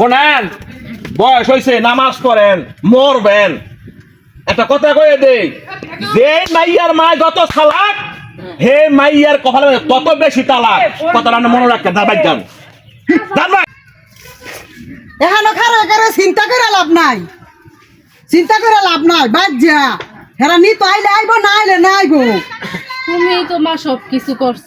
শোনেন বয়স হয়েছে নামাজ পড়েন মরবেন। একটা কথা কয়ে দেই যে মাইয়ার মা যত সালাক হে মাইয়ার কপালে তত বেশি তালাক। কথাটা মনে রাখেন দাবাই যান। এখানে খারে খারে চিন্তা করে লাভ নাই। চিন্তা করে লাভ নাই বাদ যা। হেরা নি তো আইলে আইব না আইলে না আইব। তুমি তো মা সব কিছু করছ।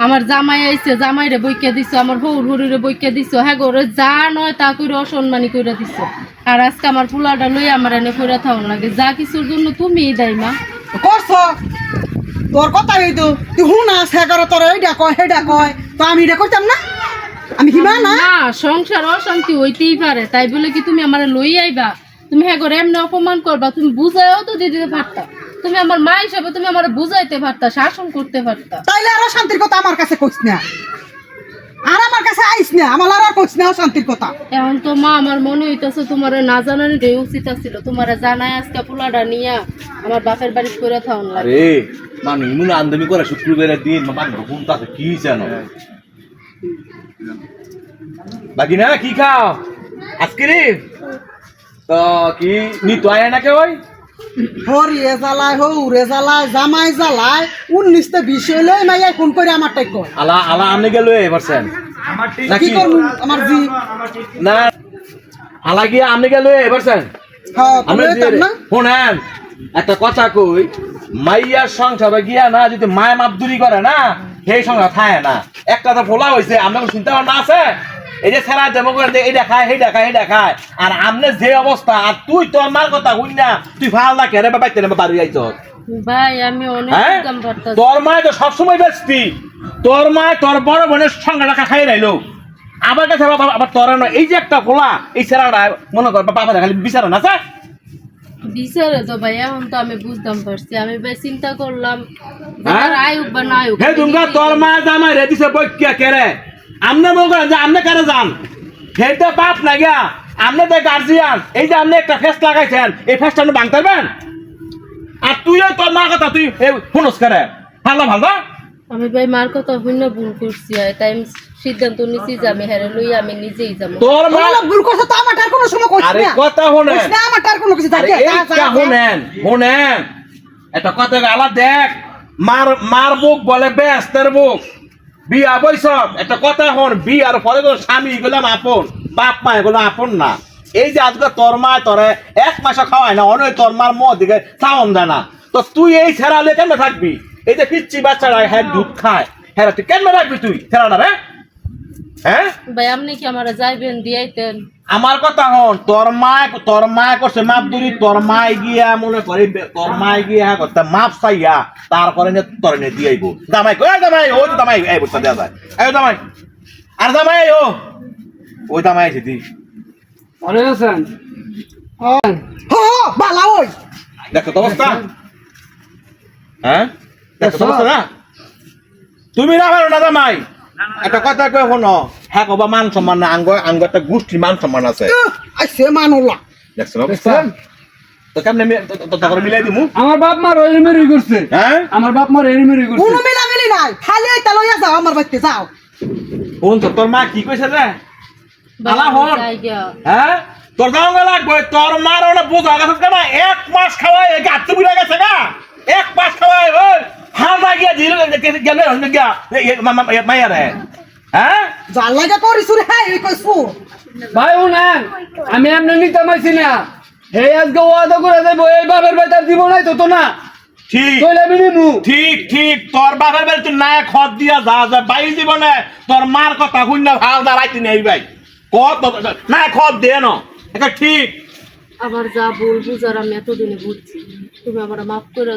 আমার জামাই আইছে জামাইরে বইকে দিছো আমার হৌর হরিরে বইকে দিছো। হ্যাঁ গো যা নয় তা করে অসম্মানি করে দিছো। আর আজকে আমার পোলাটা লই আমার এনে করে থাকুন লাগে যা কিছুর জন্য তুমি দেয় মা। করছ? তোর কথা হইতো তুই হুন আস হ্যাঁ করে তোর এইটা কয় হেডা কয়। তো আমি এটা করতাম না? আমি কিবা না? না সংসার অশান্তি হইতেই পারে। তাই বলে কি তুমি আমার লই আইবা তুমি হ্যাঁ করে এমনি অপমান করবা তুমি বুঝাইও তো দিতে পারতা। তুমি আমার মা হিসাবে তুমি আমার বুঝাইতে পারতা শাসন করতে পারতা। তাইলে আরও শান্তির কথা আমার কাছে কইস না। আর আমার কাছে আইস না আমার আর কইস না শান্তির কথা। এখন তো মা আমার মনে হইতেছে তোমার না জানানোটাই উচিত ছিল তোমার জানায় আজকে পোলাটা নিয়া আমার বাপের বাড়ি করে থাকুন লাগে আরে মানুষ ইমুন আমদানি করে শুক্রবারের দিন মানুষ ঘুম তাতে কি জানো বাকি না কি খাও? আজকে রে? তো কি নি তো আয় না কে ওই? হরিয়ে জ্বালায় হৌরে জ্বালায় জামাই জ্বালায় উনিশটা বিশ হইলে মাইয়া ফোন করে আমার টাই কয়। আলা আলা আমনে গেল এ পারছেন? কি করব আমার জি। না আলা গিয়ে আমনে গেল এ পারছেন? হ্যাঁ আমরা না। শোনেন একটা কথা কই মাইয়ার সংসারে গিয়া না যদি মায় মাপদুরি করে না সেই সংসার খায় না। একটা তো ফোলা হয়েছে আপনার চিন্তা ভাবনা আছে? এই যে ছেড়া দেবো করে এইটা খায় সেইটা খায় সেইটা খায় আর আমনে যে অবস্থা আর তুই তোর মার কথা শুন না। তুই ভালো না কেন বাইতে নেবে বাড়ি যাইছ ভাই আমি অনেক হ্যাঁ? তোর মায় তো সবসময় ব্যস্তি। তোর মায় তোর বড় বোনের সঙ্গে রাখা খাই নাইলো আবার কাছে আবার আবার তোর নয় এই যে একটা ফোলা এই ছেড়াটা মনে কর বাবা খালি বিচার না স্যার বিচারে তো ভাই এখন তো আমি বুঝতাম পারছি। আমি ভাই চিন্তা করলাম হ্যাঁ? আয়ুক বা না আয়ুক হে দুর্গা তোর মা জামাই রে দিছে বৈক্যা কেরে আমনে মনে যে আমনে কেন যান? হেটা বাপ না গিয়া আমনে তো গার্জিয়ান এই যে আপনি একটা ফেস লাগাইছেন এই ফেসটা আপনি ভাঙতে পারবেন? আর তুইও তোর মা কথা তুই শুনস করে ভালো ভালো? আমি ভাই মার কথা ভিন্ন ভুল করছি তাই আমি সিদ্ধান্ত নিছি যে আমি হেরে লই আমি নিজেই যাব। তোর মা ভুল করছে তো আমার তার কোনো সময় কইস আরে না। কথা শুনে না আমার তার কোনো কিছু আরে থাকে যা। শুনেন শুনেন। একটা কথা আলা দেখ। মার মার বুক বলে ব্যস্তের বুক। বিয়া বৈশব একটা কথা হন বিয়ার পরে তো স্বামী গেলাম আপন। বাপ মা, এগুলো আপন না। এই যে আজকে তোর মা, তোরে এক মাসে খাওয়ায় না, অনেক তোর মার মদ দিকে চাওন দেয় না। তো তুই এই ছেড়ালে কেন থাকবি? এই যে পিচ্ছি বাচ্চারা হ্যাঁ দুধ খায়। হ্যাঁ তুই কেন রাখবি তুই? ছেড়াটা রে? হ্যাঁ? ভাই আপনি কি আমার যাইবেন দিয়াইতেন? আমার কথা হন তোর মা তোর মা করছে মাপ দূরি তোর মাই গিয়া মনে করি তোর মাই গিয়া হ্যাঁ করতে মাপ চাইয়া তারপরে নে তোর নে কই? এই দেওয়া যায়। এই জামাই আর জামাই ও। ওই জামাই আছে দি। অনেক আছেন? হ হ, বালা ওই। দেখো তো অবস্থা। হ্যাঁ? দেখো তো অবস্থা না? তুমি না পারো না জামাই। একটা কথা কই শোনো। হ্যাঁ কবা মান সম্মান না আঙ্গ আঙ্গ একটা গোষ্ঠীর মান সম্মান আছে। আইছে মানুল্লা দেখছ? তো কেমনে তো- মিলাই দিমু? আমার বাপ মার এরিমেরি করছে। হ্যাঁ? আমার বাপ মার এরিমেরি করছে। কোনো মিলামিলি নাই। খালি এইটা লইয়া যাও আমার বাড়িতে যাও। ফোন তো তোর মা কি কইছে রে? আলা হন। হ্যাঁ? তোর দাম লাগবে তোর মার ওটা বোঝা গেছে কেন? এক মাস খাওয়াই গাছ বুড়া গেছে গা এক মাস খাওয়াই ওই হালদা গিয়া দিল গিয়া মাইয়া রে। হ্যাঁ? যার লাগে করিস রে হ্যাঁ এই কইছু ভাই উনেন আমি এমনি নিতে পারছি না। হে আজকে ওয়াদা করে দেবো এই বাপের ভাই তার দিব নাই তো তো না? ঠিক। ঠিক ঠিক তোর বাপের বাড়ি তুই না খত দিয়া যা যা বাইর জীবনে তোর মার কথা শুন না ভালো দাঁড়াইতে নেই ভাই। কত না খত দে ন। এটা ঠিক। আবার যা ভুল বুঝার আমি এতদিনে বুঝছি। তুমি আমার মাফ করে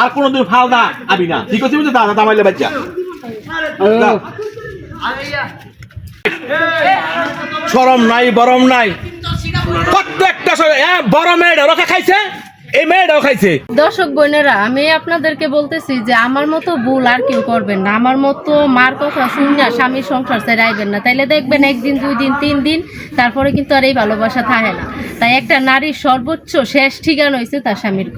আর কোনোদিন ফালদা আবি না। ঠিক আছে বুঝলি? দাদা দামাইলে বাচ্চা সরম নাই বরম নাই। প্রত্যেকটা বড় মেয়েটা রক্ষা খাইছে? এই মেয়েটাও খাইছে। দর্শক বোনেরা আমি আপনাদেরকে বলতেছি যে আমার মতো ভুল আর কেউ করবেন না। আমার মতো মার কথা শুনিয়া স্বামীর সংসার ছেড়ে আইবেন না। তাইলে দেখবেন একদিন দুই দিন তিন দিন তারপরে কিন্তু আর এই ভালোবাসা থাকে না। তাই একটা নারীর সর্বোচ্চ শেষ ঠিকানা হয়েছে তার স্বামীর